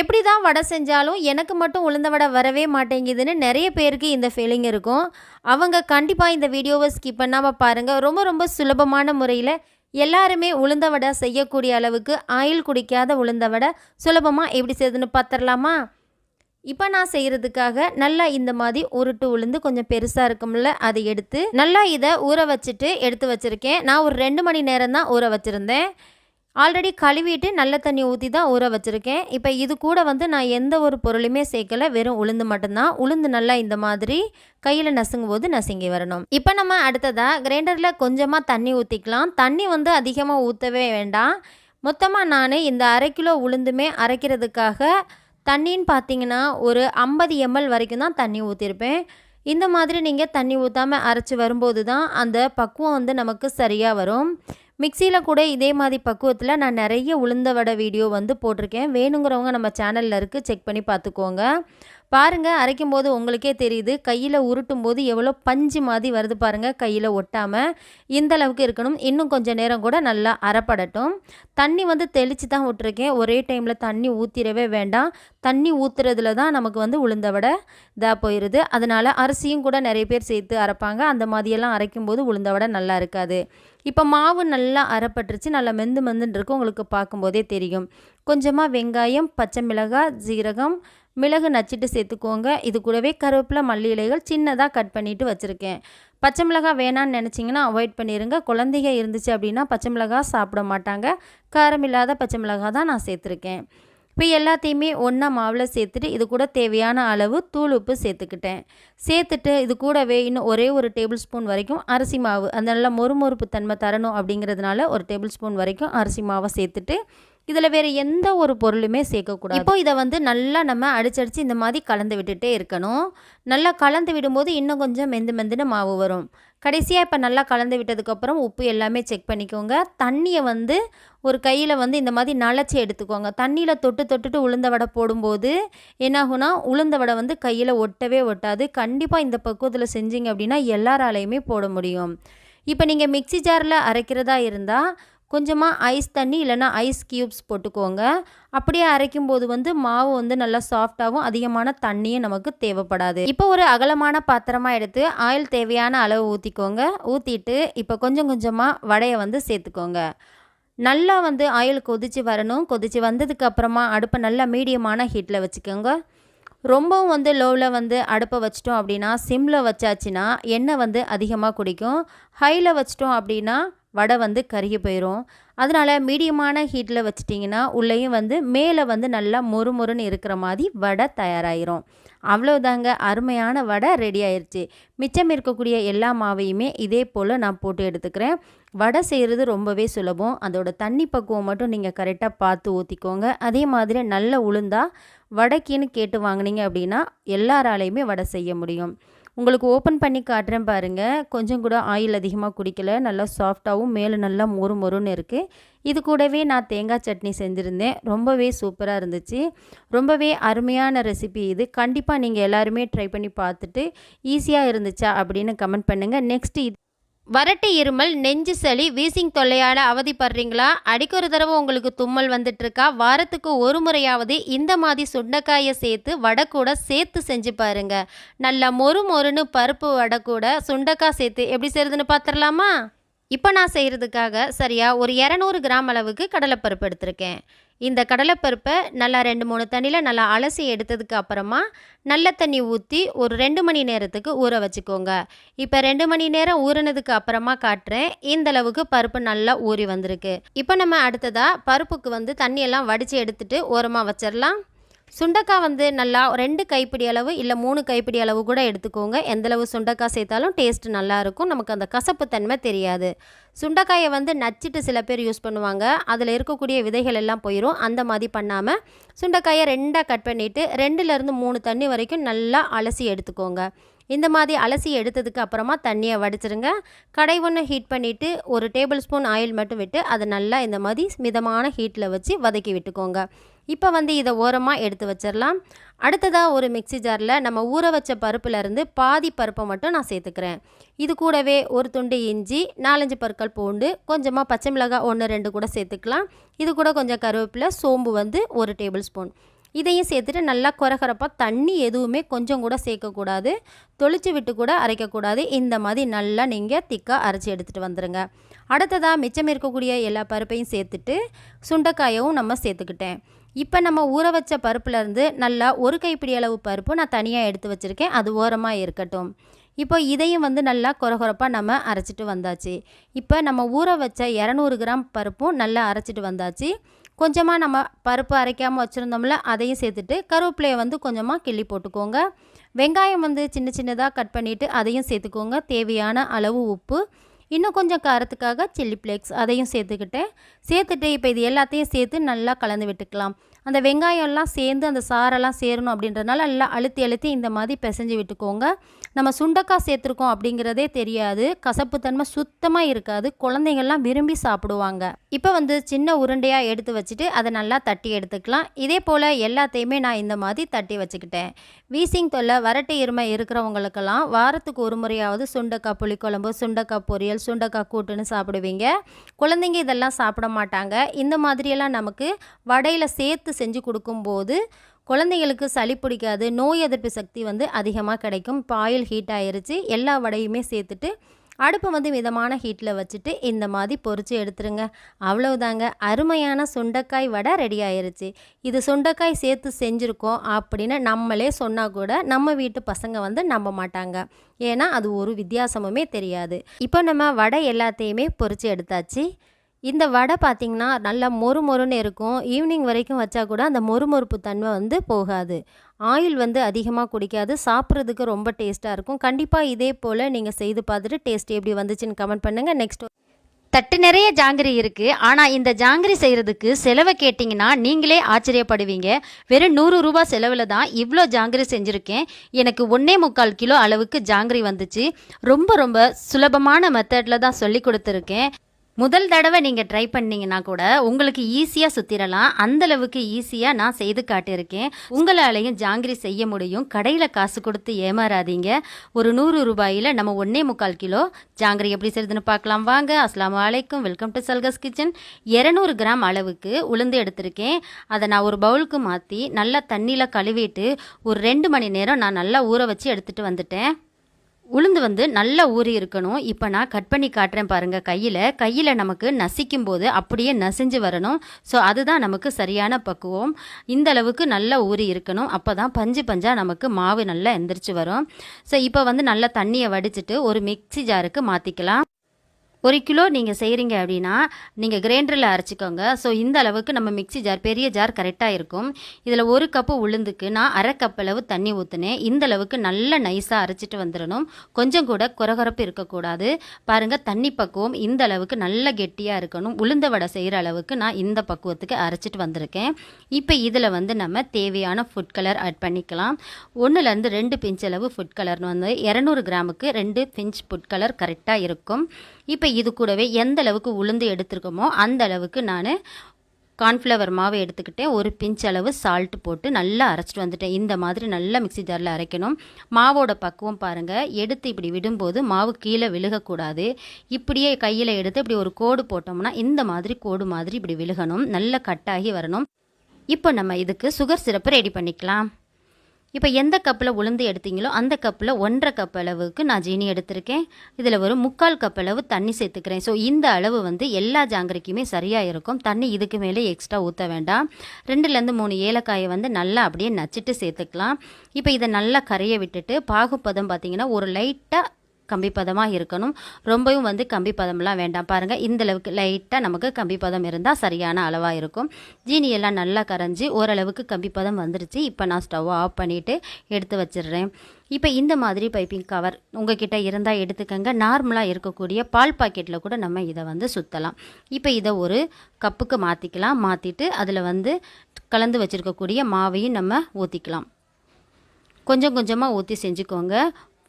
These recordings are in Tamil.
எப்படி தான் வடை செஞ்சாலும் எனக்கு மட்டும் உளுந்த வடை வரவே மாட்டேங்குதுன்னு நிறைய பேருக்கு இந்த ஃபீலிங் இருக்கும். அவங்க கண்டிப்பாக இந்த வீடியோவை ஸ்கிப் பண்ணாமல் பாருங்கள் ரொம்ப ரொம்ப சுலபமான முறையில் எல்லாருமே உளுந்த வடை செய்யக்கூடிய அளவுக்கு ஆயில் குடிக்காத உளுந்த வடை சுலபமாக எப்படி செய்யுதுன்னு பார்த்துடலாமா? இப்போ நான் செய்கிறதுக்காக நல்லா இந்த மாதிரி உருட்டு உளுந்து கொஞ்சம் பெருசாக இருக்கும்ல அதை எடுத்து நல்லா இதை ஊற வச்சுட்டு எடுத்து வச்சுருக்கேன். நான் ஒரு ரெண்டு மணி நேரம் தான் ஊற வச்சுருந்தேன். ஆல்ரெடி கழுவிட்டு நல்ல தண்ணி ஊற்றி தான் ஊற வச்சுருக்கேன். இப்போ இது கூட வந்து நான் எந்த ஒரு பொருளுமே சேர்க்கல. வெறும் உளுந்து மட்டும்தான். உளுந்து நல்லா இந்த மாதிரி கையில் நசுங்கும் போது நசுங்கி வரணும். இப்போ நம்ம அடுத்ததாக கிரைண்டரில் கொஞ்சமாக தண்ணி ஊற்றிக்கலாம் தண்ணி வந்து அதிகமாக ஊற்றவே வேண்டாம். மொத்தமாக நான் இந்த அரை கிலோ உளுந்துமே அரைக்கிறதுக்காக தண்ணின்னு பார்த்தீங்கன்னா ஒரு ஐம்பது எம்எல் வரைக்கும் தான் தண்ணி ஊற்றிருப்பேன் இந்த மாதிரி நீங்கள் தண்ணி ஊற்றாமல் அரைச்சி வரும்போது தான் அந்த பக்குவம் வந்து நமக்கு சரியாக வரும். மிக்சியில் கூட இதே மாதிரி பக்குவத்தில் நான் நிறைய உளுந்த வடை வீடியோ வந்து போட்டிருக்கேன். வேணுங்கிறவங்க நம்ம சேனலில் இருக்குது செக் பண்ணி பார்த்துக்கோங்க. பாருங்கள் அரைக்கும் போது உங்களுக்கே தெரியுது. கையில் உருட்டும் போது எவ்வளோ பஞ்சு மாதிரி வருது பாருங்கள் கையில் ஒட்டாமல் இந்த அளவுக்கு இருக்கணும். இன்னும் கொஞ்சம் நேரம் கூட நல்லா அரைப்படட்டும். தண்ணி வந்து தெளித்து தான் விட்டுருக்கேன். ஒரே டைமில் தண்ணி ஊற்றிடவே வேண்டாம். தண்ணி ஊற்றுறதுல தான் நமக்கு வந்து உளுந்த வடை இதாக போயிடுது அதனால் அரிசியும் கூட நிறைய பேர் சேர்த்து அரைப்பாங்க. அந்த மாதிரியெல்லாம் அரைக்கும் போது உளுந்த வடை நல்லா இருக்காது. இப்போ மாவு நல்லா அரைப்பட்டுருச்சு. நல்லா மெந்து மெந்துன்னு இருக்கும் உங்களுக்கு பார்க்கும்போதே தெரியும். கொஞ்சமாக வெங்காயம் பச்சை மிளகாய் ஜீரகம் மிளகு நச்சுட்டு சேர்த்துக்கோங்க. இது கூடவே கருவேப்பிலை மல்லி இலைகள் சின்னதாக கட் பண்ணிவிட்டு வச்சுருக்கேன். பச்சை மிளகாய் வேணான்னு நினச்சிங்கன்னா அவாய்ட் பண்ணிடுங்க குழந்தைங்க இருந்துச்சு அப்படின்னா பச்சை மிளகாய் சாப்பிட மாட்டாங்க. காரம் இல்லாத பச்சை மிளகாய் தான் நான் சேர்த்துருக்கேன். இப்போ எல்லாத்தையுமே ஒன்றா மாவில் சேர்த்துட்டு இது கூட தேவையான அளவு தூள் உப்பு சேர்த்துக்கிட்டேன். சேர்த்துட்டு இது கூடவே இன்னும் ஒரே ஒரு டேபிள் ஸ்பூன் வரைக்கும் அரிசி மாவு. அந்த நல்லா மொறுமொறுப்பு தன்மை தரணும் அப்படிங்கிறதுனால ஒரு டேபிள் ஸ்பூன் வரைக்கும் அரிசி மாவை சேர்த்துட்டு இதில் வேறு எந்த ஒரு பொருளுமே சேர்க்கக்கூடாது இப்போ இதை வந்து நல்லா நம்ம அடிச்சடிச்சு இந்த மாதிரி கலந்து விட்டுட்டே இருக்கணும். நல்லா கலந்து விடும்போது இன்னும் கொஞ்சம் மெந்து மெந்துன்னு மாவு வரும். கடைசியாக இப்போ நல்லா கலந்து விட்டதுக்கப்புறம் உப்பு எல்லாமே செக் பண்ணிக்கோங்க. தண்ணியை வந்து ஒரு கையில் வந்து இந்த மாதிரி நலச்சி எடுத்துக்கோங்க. தண்ணியில் தொட்டு தொட்டுட்டு உளுந்த வடை போடும்போது என்னாகும்னா உளுந்த வடை வந்து கையில் ஒட்டவே ஒட்டாது. கண்டிப்பாக இந்த பக்குவத்தில் செஞ்சீங்க அப்படின்னா எல்லாராலையுமே போட முடியும். இப்போ நீங்கள் மிக்சி ஜாரில் அரைக்கிறதா இருந்தால் கொஞ்சமாக ஐஸ் தண்ணி இல்லைன்னா ஐஸ் க்யூப்ஸ் போட்டுக்கோங்க. அப்படியே அரைக்கும் போது வந்து மாவு வந்து நல்லா சாஃப்டாகவும் அதிகமான தண்ணியும் நமக்கு தேவைப்படாது. இப்போ ஒரு அகலமான பாத்திரமாக எடுத்து ஆயில் தேவையான அளவு ஊற்றிக்கோங்க ஊற்றிட்டு இப்போ கொஞ்சம் கொஞ்சமாக வடையை வந்து சேர்த்துக்கோங்க. நல்லா வந்து ஆயில் கொதித்து வரணும். கொதித்து வந்ததுக்கு அப்புறமா அடுப்பை நல்லா மீடியமான ஹீட்டில் வச்சுக்கோங்க. ரொம்பவும் வந்து லோவில் வந்து அடுப்பை வச்சிட்டோம் அப்படின்னா சிம்மில் வச்சாச்சுன்னா எண்ணெய் வந்து அதிகமாக குடிக்கும். ஹையில் வச்சிட்டோம் அப்படின்னா வடை வந்து கருகி போயிடும் அதனால் மீடியமான ஹீட்டில் வச்சிட்டிங்கன்னா உள்ளேயும் வந்து மேலே வந்து நல்லா மொறு மொறுன்னு இருக்கிற மாதிரி வடை தயாராகிரும் அவ்வளோதாங்க அருமையான வடை ரெடி ஆயிடுச்சு மிச்சம் இருக்கக்கூடிய எல்லா மாவையுமே இதே போல் நான் போட்டு எடுத்துக்கிறேன். வடை செய்கிறது ரொம்பவே சுலபம். அதோட தண்ணி பக்குவம் மட்டும் நீங்கள் கரெக்டாக பார்த்து ஊற்றிக்கோங்க அதே மாதிரி நல்ல உளுந்தா வடைக்கின்னு கேட்டு வாங்கினீங்க அப்படின்னா எல்லாராலையுமே வடை செய்ய முடியும். உங்களுக்கு ஓப்பன் பண்ணி காட்டுறேன் பாருங்கள் கொஞ்சம் கூட ஆயில் அதிகமாக குடிக்கல. நல்லா சாஃப்டாகவும் மேலே நல்லா மொறு மொறுன்னு இருக்குது இது கூடவே நான் தேங்காய் சட்னி செஞ்சுருந்தேன். ரொம்பவே சூப்பராக இருந்துச்சு. ரொம்பவே அருமையான ரெசிபி இது. கண்டிப்பாக நீங்கள் எல்லாருமே ட்ரை பண்ணி பார்த்துட்டு ஈஸியாக இருந்துச்சா அப்படின்னு கமெண்ட் பண்ணுங்கள் நெக்ஸ்ட்டு இது வறட்டு இருமல் நெஞ்சு சளி வீசிங் தொல்லையால் அவதிப்படுறீங்களா? அடிக்க ஒரு தடவை உங்களுக்கு தும்மல் வந்துட்டுருக்கா? வாரத்துக்கு ஒரு முறையாவது இந்த மாதிரி சுண்டைக்காயை சேர்த்து வடை கூட சேர்த்து செஞ்சு பாருங்க. நல்லா மொறு மொறுன்னு பருப்பு வடை கூட சுண்டைக்காய் சேர்த்து எப்படி செய்கிறதுன்னு பார்த்துடலாமா இப்போ நான் செய்கிறதுக்காக சரியாக ஒரு இரநூறு கிராம் அளவுக்கு கடலைப்பருப்பு எடுத்திருக்கேன். இந்த கடலைப்பருப்பை நல்லா ரெண்டு மூணு தண்ணியில் நல்லா அலசி எடுத்ததுக்கு அப்புறமா நல்ல தண்ணி ஊற்றி ஒரு ரெண்டு மணி நேரத்துக்கு ஊற வச்சுக்கோங்க. இப்போ ரெண்டு மணி நேரம் ஊறினதுக்கு அப்புறமா காட்டுறேன். இந்தளவுக்கு பருப்பு நல்லா ஊறி வந்திருக்கு. இப்போ நம்ம அடுத்ததாக பருப்புக்கு வந்து தண்ணியெல்லாம் வடித்து எடுத்துட்டு ஓரமாக வச்சிடலாம் சுண்டக்காய் வந்து நல்லா ரெண்டு கைப்பிடி அளவு இல்லை மூணு கைப்பிடி அளவு கூட எடுத்துக்கோங்க. எந்தளவு சுண்டக்காய் சேர்த்தாலும் டேஸ்ட் நல்லாயிருக்கும் நமக்கு அந்த கசப்பு தன்மை தெரியாது. சுண்டைக்காயை வந்து நச்சுட்டு சில பேர் யூஸ் பண்ணுவாங்க. அதில் இருக்கக்கூடிய விதைகள் எல்லாம் போயிடும் அந்த மாதிரி பண்ணாமல் சுண்டைக்காயை ரெண்டாக கட் பண்ணிவிட்டு ரெண்டுலேருந்து மூணு தண்ணி வரைக்கும் நல்லா அலசி எடுத்துக்கோங்க. இந்த மாதிரி அலசி எடுத்ததுக்கு அப்புறமா தண்ணியை வடிச்சிருங்க. கடை ஒன்று ஹீட் பண்ணிவிட்டு ஒரு டேபிள் ஸ்பூன் ஆயில் மட்டும் விட்டு அதை நல்லா இந்த மாதிரி மிதமான ஹீட்டில் வச்சு வதக்கி விட்டுக்கோங்க. இப்போ வந்து இதை ஓரமாக எடுத்து வச்சிடலாம். அடுத்ததாக ஒரு மிக்சி ஜாரில் நம்ம ஊற வச்ச பருப்புலேருந்து பாதி பருப்பை மட்டும் நான் சேர்த்துக்கிறேன். இது கூடவே ஒரு துண்டு இஞ்சி நாலஞ்சு பற்கள் பூண்டு கொஞ்சமாக பச்சை மிளகாய் ஒன்று ரெண்டு கூட சேர்த்துக்கலாம். இது கூட கொஞ்சம் கருவேப்பிலை சோம்பு வந்து ஒரு டேபிள் ஸ்பூன் இதையும் சேர்த்துட்டு நல்லா குறகுறப்பாக தண்ணி எதுவுமே கொஞ்சம் கூட சேர்க்கக்கூடாது. தொளிச்சு விட்டு கூட அரைக்கக்கூடாது. இந்த மாதிரி நல்லா நீங்கள் திக்காக அரைச்சி எடுத்துகிட்டு வந்துடுங்க அடுத்ததாக மிச்சம் இருக்கக்கூடிய எல்லா பருப்பையும் சேர்த்துட்டு சுண்டைக்காயவும் நம்ம சேர்த்துக்கிட்டேன். இப்போ நம்ம ஊற வச்ச பருப்புலேருந்து நல்லா ஒரு கைப்பிடி அளவு பருப்பு நான் தனியாக எடுத்து வச்சுருக்கேன். அது ஓரமாக இருக்கட்டும். இப்போ இதையும் வந்து நல்லா குறகுறப்பாக நம்ம அரைச்சிட்டு வந்தாச்சு. இப்போ நம்ம ஊற வச்ச இரநூறு கிராம் பருப்பும் நல்லா அரைச்சிட்டு வந்தாச்சு. கொஞ்சமாக நம்ம பருப்பு அரைக்காமல் வச்சுருந்தோம்ல அதையும் சேர்த்துட்டு கருவேப்பிலையை வந்து கொஞ்சமாக கிள்ளி போட்டுக்கோங்க. வெங்காயம் வந்து சின்ன சின்னதாக கட் பண்ணிவிட்டு அதையும் சேர்த்துக்கோங்க. தேவையான அளவு உப்பு இன்னும் கொஞ்சம் காரத்துக்காக சில்லி ஃப்ளேக்ஸ் அதையும் சேர்த்துக்கிட்டேன். சேர்த்துட்டு இப்போ இது எல்லாத்தையும் சேர்த்து நல்லா கலந்து விட்டுக்கலாம். அந்த வெங்காயம்லாம் சேர்ந்து அந்த சாரெல்லாம் சேரணும் அப்படின்றதுனால நல்லா அழுத்தி அழுத்தி இந்த மாதிரி பிசைஞ்சு விட்டுக்கோங்க. நம்ம சுண்டக்காய் சேர்த்துருக்கோம் அப்படிங்கிறதே தெரியாது. கசப்புத்தன்மை சுத்தமாக இருக்காது. குழந்தைங்கள்லாம் விரும்பி சாப்பிடுவாங்க. இப்போ வந்து சின்ன உருண்டையாக எடுத்து வச்சுட்டு அதை நல்லா தட்டி எடுத்துக்கலாம். இதே போல் எல்லாத்தையுமே நான் இந்த மாதிரி தட்டி வச்சுக்கிட்டேன். வீசிங் தொல்லை வரட்டு இருமை இருக்கிறவங்களுக்கெல்லாம் வாரத்துக்கு ஒரு முறையாவது சுண்டக்காய் புளிக்குழம்பு சுண்டக்காய் பொரியல் சுண்டக்காய் கூட்டுன்னு சாப்பிடுவீங்க. குழந்தைங்க இதெல்லாம் சாப்பிட மாட்டாங்க. இந்த மாதிரியெல்லாம் நமக்கு வடையில் சேர்த்து செஞ்சு கொடுக்கும்போது குழந்தைங்களுக்கு சளி பிடிக்காது நோய் எதிர்ப்பு சக்தி வந்து அதிகமாக கிடைக்கும். இப்போ ஆயில் ஹீட் ஆயிருச்சு எல்லா வடையுமே சேர்த்துட்டு அடுப்பை வந்து மிதமான ஹீட்டில் வச்சுட்டு இந்த மாதிரி பொறிச்சு எடுத்துருங்க. அவ்வளவுதாங்க. அருமையான சுண்டைக்காய் வடை ரெடி ஆயிருச்சு. இது சுண்டைக்காய் சேர்த்து செஞ்சுருக்கோம் அப்படின்னு நம்மளே சொன்னால் கூட நம்ம வீட்டு பசங்க வந்து நம்ப மாட்டாங்க. ஏன்னா அது ஒரு வித்தியாசமுமே தெரியாது. இப்போ நம்ம வடை எல்லாத்தையுமே பொரித்து எடுத்தாச்சு. இந்த வடை பார்த்திங்கன்னா நல்லா மொறு மொறுன்னு இருக்கும். ஈவினிங் வரைக்கும் வச்சா கூட அந்த மொறுமொறுப்பு தன்மை வந்து போகாது. ஆயில் வந்து அதிகமாக குடிக்காது. சாப்பிட்றதுக்கு ரொம்ப டேஸ்ட்டாக இருக்கும். கண்டிப்பாக இதே போல் நீங்கள் செய்து பார்த்துட்டு டேஸ்ட் எப்படி வந்துச்சுன்னு கமெண்ட் பண்ணுங்கள் நெக்ஸ்ட். தட்டு நிறைய ஜாங்கிரி இருக்குது ஆனால் இந்த ஜாங்கிரி செய்கிறதுக்கு செலவை கேட்டிங்கன்னா நீங்களே ஆச்சரியப்படுவீங்க. வெறும் நூறு ரூபா செலவில் தான் இவ்வளோ ஜாங்கிரி செஞ்சுருக்கேன். எனக்கு ஒன்றே முக்கால் கிலோ அளவுக்கு ஜாங்கிரி வந்துச்சு. ரொம்ப ரொம்ப சுலபமான மெத்தடில் தான் சொல்லி கொடுத்துருக்கேன். முதல் தடவை நீங்கள் ட்ரை பண்ணீங்கன்னா கூட உங்களுக்கு ஈஸியாக சுற்றிடலாம் அந்தளவுக்கு ஈஸியாக நான் செய்து காட்டியிருக்கேன். உங்களாலையும் ஜாங்கிரி செய்ய முடியும். கடையில் காசு கொடுத்து ஏமாறாதீங்க. ஒரு நூறு ரூபாயில் நம்ம ஒன்றே முக்கால் கிலோ ஜாங்கிரி எப்படி செய்யுதுன்னு பார்க்கலாம். வாங்க அஸ்லாம் வலைக்கும் வெல்கம் டு சல்கஸ் கிச்சன் இரநூறு கிராம் அளவுக்கு உளுந்து எடுத்திருக்கேன். அதை நான் ஒரு பவுலுக்கு மாற்றி நல்லா தண்ணியில் கழுவிட்டு ஒரு ரெண்டு மணி நேரம் நான் நல்லா ஊற வச்சு எடுத்துகிட்டு வந்துட்டேன். உளுந்து வந்து நல்லா ஊறி இருக்கணும். இப்போ நான் கட் பண்ணி காட்டுறேன் பாருங்கள் கையில். கையில் நமக்கு நசிக்கும் போது அப்படியே நசிஞ்சு வரணும். ஸோ அதுதான் நமக்கு சரியான பக்குவம். இந்த அளவுக்கு நல்லா ஊறி இருக்கணும். அப்போ தான் பஞ்சு பஞ்சாக நமக்கு மாவு நல்லா எந்திரிச்சு வரும். ஸோ இப்போ வந்து நல்லா தண்ணியை வடிச்சிட்டு ஒரு மிக்ஸி ஜாருக்கு மாற்றிக்கலாம் ஒரு கிலோ நீங்கள் செய்கிறீங்க அப்படின்னா நீங்கள் கிரைண்டரில் அரைச்சிக்கோங்க. ஸோ இந்த அளவுக்கு நம்ம மிக்ஸி ஜார் பெரிய ஜார் கரெக்டாக இருக்கும். இதில் ஒரு கப்பு உளுந்துக்கு நான் அரை கப் அளவு தண்ணி ஊற்றினேன் இந்த அளவுக்கு நல்ல நைஸாக அரைச்சிட்டு வந்துடணும். கொஞ்சம் கூட குறகுறப்பு இருக்கக்கூடாது. பாருங்கள் தண்ணி பக்குவம் இந்த அளவுக்கு நல்ல கெட்டியாக இருக்கணும். உளுந்த வடை செய்கிற அளவுக்கு நான் இந்த பக்குவத்துக்கு அரைச்சிட்டு வந்திருக்கேன். இப்போ இதில் வந்து நம்ம தேவையான ஃபுட் கலர் ஆட் பண்ணிக்கலாம். ஒன்றுலேருந்து ரெண்டு பிஞ்ச் அளவு ஃபுட் கலர்னு வந்து இரநூறு கிராமுக்கு ரெண்டு பிஞ்ச் ஃபுட் கலர் கரெக்டாக இருக்கும். இப்போ இது கூடவே எந்த அளவுக்கு உளுந்து எடுத்துருக்கோமோ அந்த அளவுக்கு நான் கார்ன்ஃப்ளவர் மாவு எடுத்துக்கிட்டேன். ஒரு பிஞ்ச் அளவு சால்ட் போட்டு நல்லா அரைச்சிட்டு வந்துட்டேன். இந்த மாதிரி நல்லா மிக்ஸி ஜாரில் அரைக்கணும். மாவோட பக்குவம் பாருங்கள் எடுத்து இப்படி விடும்போது மாவு கீழே விழுகக்கூடாது. இப்படியே கையில் எடுத்து இப்படி ஒரு கோடு போட்டோம்னா இந்த மாதிரி கோடு மாதிரி இப்படி விழுகணும். நல்லா கட்டாகி வரணும். இப்போ நம்ம இதுக்கு சுகர் சிரப்பு ரெடி பண்ணிக்கலாம். இப்போ எந்த கப்பில் உளுந்து எடுத்தீங்களோ அந்த கப்பில் ஒன்றரை கப் அளவுக்கு நான் ஜீனி எடுத்திருக்கேன். இதில் ஒரு முக்கால் கப் அளவு தண்ணி சேர்த்துக்கிறேன். ஸோ இந்த அளவு வந்து எல்லா ஜாங்கிரிக்குமே சரியாக இருக்கும். தண்ணி இதுக்கு மேலே எக்ஸ்ட்ரா ஊற்ற வேண்டாம். ரெண்டுலேருந்து மூணு ஏலக்காயை வந்து நல்லா அப்படியே நச்சிட்டு சேர்த்துக்கலாம். இப்போ இதை நல்லா கரைய விட்டுட்டு பாகுப்பதம் பார்த்தீங்கன்னா ஒரு லைட்டாக கம்பி பதமாக இருக்கணும். ரொம்பவும் வந்து கம்பி பதம்லாம் வேண்டாம் பாருங்கள் இந்தளவுக்கு லைட்டாக நமக்கு கம்பி பதம் இருந்தால் சரியான அளவாக இருக்கும். ஜீனி எல்லாம் நல்லா கரைஞ்சி ஓரளவுக்கு கம்பி பதம் வந்துருச்சு. இப்போ நான் ஸ்டவ்வை ஆஃப் பண்ணிவிட்டு எடுத்து வச்சிடுறேன். இப்போ இந்த மாதிரி பைப்பிங் கவர் உங்ககிட்ட இருந்தால் எடுத்துக்கங்க. நார்மலாக இருக்கக்கூடிய பால் பாக்கெட்டில் கூட நம்ம இதை வந்து சுற்றலாம் இப்போ இதை ஒரு கப்புக்கு மாற்றிக்கலாம் மாற்றிட்டு அதில் வந்து கலந்து வச்சுருக்கக்கூடிய மாவையும் நம்ம ஊற்றிக்கலாம் கொஞ்சம் கொஞ்சமாக ஊற்றி செஞ்சுக்கோங்க.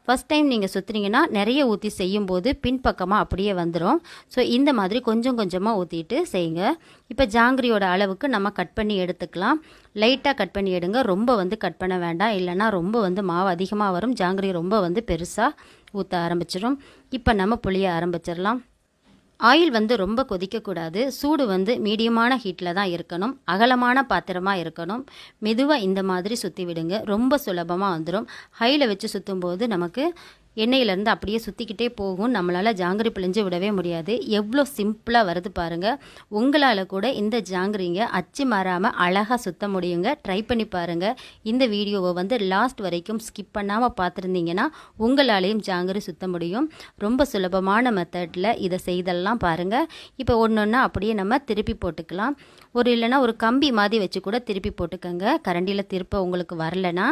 ஃபஸ்ட் டைம் நீங்கள் சுற்றுனீங்கன்னா நிறைய ஊற்றி செய்யும்போது பின்பக்கமாக அப்படியே வந்துடும் ஸோ இந்த மாதிரி கொஞ்சம் கொஞ்சமாக ஊற்றிட்டு செய்யுங்க. இப்போ ஜாங்கிரியோட அளவுக்கு நம்ம கட் பண்ணி எடுத்துக்கலாம். லைட்டாக கட் பண்ணி எடுங்க. ரொம்ப வந்து கட் பண்ண வேண்டாம். இல்லைனா ரொம்ப வந்து மாவு அதிகமாக வரும். ஜாங்கிரி ரொம்ப வந்து பெருசாக ஊற்ற ஆரம்பிச்சிடும் இப்போ நம்ம புளிய ஆரம்பிச்சிடலாம் ஆயில் வந்து ரொம்ப கொதிக்கக்கூடாது. சூடு வந்து மீடியமான ஹீட்டில் தான் இருக்கணும். அகலமான பாத்திரமாக இருக்கணும். மெதுவாக இந்த மாதிரி சுற்றி விடுங்க. ரொம்ப சுலபமாக வந்துடும் ஹையில் வச்சு சுற்றும் போது நமக்கு எண்ணெயிலேருந்து அப்படியே சுற்றிக்கிட்டே போகும். நம்மளால் ஜாங்கிரி பிழிஞ்சு விடவே முடியாது. எவ்வளோ சிம்பிளாக வருது பாருங்கள் உங்களால் கூட இந்த ஜாங்கிரிங்க அச்சு மாறாமல் அழகாக சுத்த முடியுங்க. ட்ரை பண்ணி பாருங்கள் இந்த வீடியோவை வந்து லாஸ்ட் வரைக்கும் ஸ்கிப் பண்ணாமல் பார்த்துருந்தீங்கன்னா உங்களாலேயும் ஜாங்கிரி சுத்த முடியும். ரொம்ப சுலபமான மெத்தடில் இதை செய்தெல்லாம் பாருங்கள் இப்போ ஒன்று ஒன்றா அப்படியே நம்ம திருப்பி போட்டுக்கலாம். ஒரு இல்லைன்னா ஒரு கம்பி மாதிரி வச்சு கூட திருப்பி போட்டுக்கோங்க. கரண்டியில் திருப்ப உங்களுக்கு வரலனா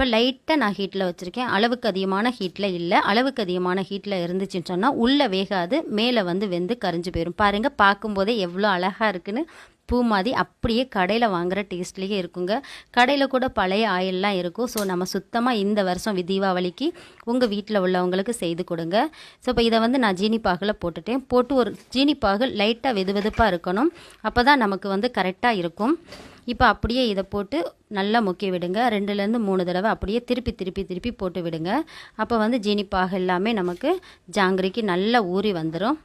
இப்போ லைட்டாக நான் ஹீட்டில் வச்சுருக்கேன். அளவுக்கு அதிகமான ஹீட்டில் இல்லை. அளவுக்கு அதிகமான ஹீட்டில் இருந்துச்சுன்னு சொன்னால் உள்ளே வேகாது மேலே வந்து வெந்து கரிஞ்சு போயிடும் பாருங்கள் பார்க்கும்போதே எவ்வளோ அழகாக இருக்குன்னு. பூ மாதிரி அப்படியே கடையில் வாங்குகிற டேஸ்ட்லேயே இருக்குங்க. கடையில் கூட பழைய ஆயிலெலாம் இருக்கும். ஸோ நம்ம சுத்தமாக இந்த வருஷம் தீபாவளிக்கு உங்கள் வீட்டில் உள்ளவங்களுக்கு செய்து கொடுங்க. ஸோ இப்போ இதை வந்து நான் ஜீனி பாகில் போட்டுட்டேன். போட்டு ஒரு ஜீனி பாகு லைட்டாக வெது வெதுப்பாக இருக்கணும். அப்போ தான் நமக்கு வந்து கரெக்டாக இருக்கும். இப்போ அப்படியே இதை போட்டு நல்லா முக்கி விடுங்க. ரெண்டுலேருந்து மூணு தடவை அப்படியே திருப்பி திருப்பி திருப்பி போட்டு விடுங்க. அப்போ வந்து ஜீனி பாகு எல்லாமே நமக்கு ஜாங்கிரிக்கு நல்லா ஊறி வந்துடும்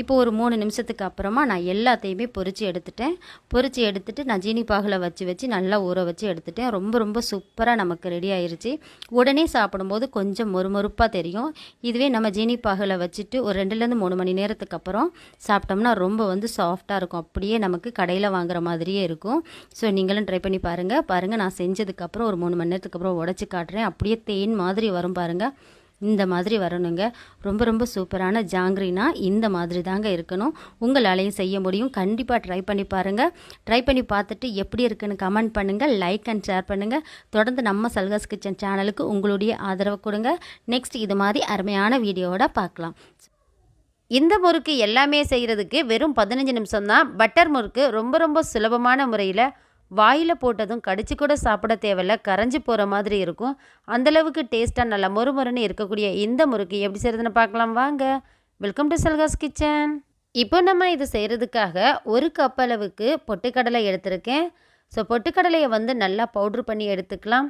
இப்போ ஒரு மூணு நிமிஷத்துக்கு அப்புறமா நான் எல்லாத்தையுமே பொறிச்சு எடுத்துட்டேன். பொறிச்சு எடுத்துட்டு நான் ஜீனி பாகில் வச்சு வச்சு நல்லா ஊற வச்சு எடுத்துட்டேன். ரொம்ப ரொம்ப சூப்பராக நமக்கு ரெடி ஆயிருச்சு. உடனே சாப்பிடும்போது கொஞ்சம் மொறுமொறுப்பாக தெரியும். இதுவே நம்ம ஜீனி பாகில் வச்சுட்டு ஒரு ரெண்டுலேருந்து மூணு மணி நேரத்துக்கு அப்புறம் சாப்பிட்டோம்னா ரொம்ப வந்து சாஃப்டாக இருக்கும். அப்படியே நமக்கு கடையில் வாங்குற மாதிரியே இருக்கும். ஸோ நீங்களும் ட்ரை பண்ணி பாருங்கள் பாருங்கள் நான் செஞ்சதுக்கப்புறம் ஒரு மூணு மணி நேரத்துக்கு அப்புறம் உடச்சி காட்டுறேன். அப்படியே தேன் மாதிரி வரும் பாருங்கள் இந்த மாதிரி வரணுங்க. ரொம்ப ரொம்ப சூப்பரான ஜாங்கிரினா இந்த மாதிரி தாங்க இருக்கணும். உங்களாலையும் செய்ய முடியும். கண்டிப்பாக ட்ரை பண்ணி பாருங்கள் ட்ரை பண்ணி பார்த்துட்டு எப்படி இருக்குன்னு கமெண்ட் பண்ணுங்கள் லைக் அண்ட் ஷேர் பண்ணுங்கள் தொடர்ந்து நம்ம சல்காஸ் கிச்சன் சேனலுக்கு உங்களுடைய ஆதரவு கொடுங்க. நெக்ஸ்ட் இது மாதிரி அருமையான வீடியோவோட பார்க்கலாம். இந்த முறுக்கு எல்லாமே செய்கிறதுக்கு வெறும் பதினஞ்சு நிமிஷம் தான் பட்டர் முறுக்கு ரொம்ப ரொம்ப சுலபமான முறையில் வாயில் போட்டதும் கடிச்சு கூட சாப்பிட தேவையில்ல. கரைஞ்சி போகிற மாதிரி இருக்கும். அந்தளவுக்கு டேஸ்ட்டாக நல்லா மொறுமொறுன்னு இருக்கக்கூடிய இந்த முறுக்கு எப்படி செய்கிறதுன்னு பார்க்கலாம் வாங்க. வெல்கம் டு சல்காஸ் கிச்சன் இப்போ நம்ம இது செய்கிறதுக்காக ஒரு கப் அளவுக்கு பொட்டுக்கடலை எடுத்திருக்கேன். ஸோ பொட்டுக்கடலையை வந்து நல்லா பவுட்ரு பண்ணி எடுத்துக்கலாம்.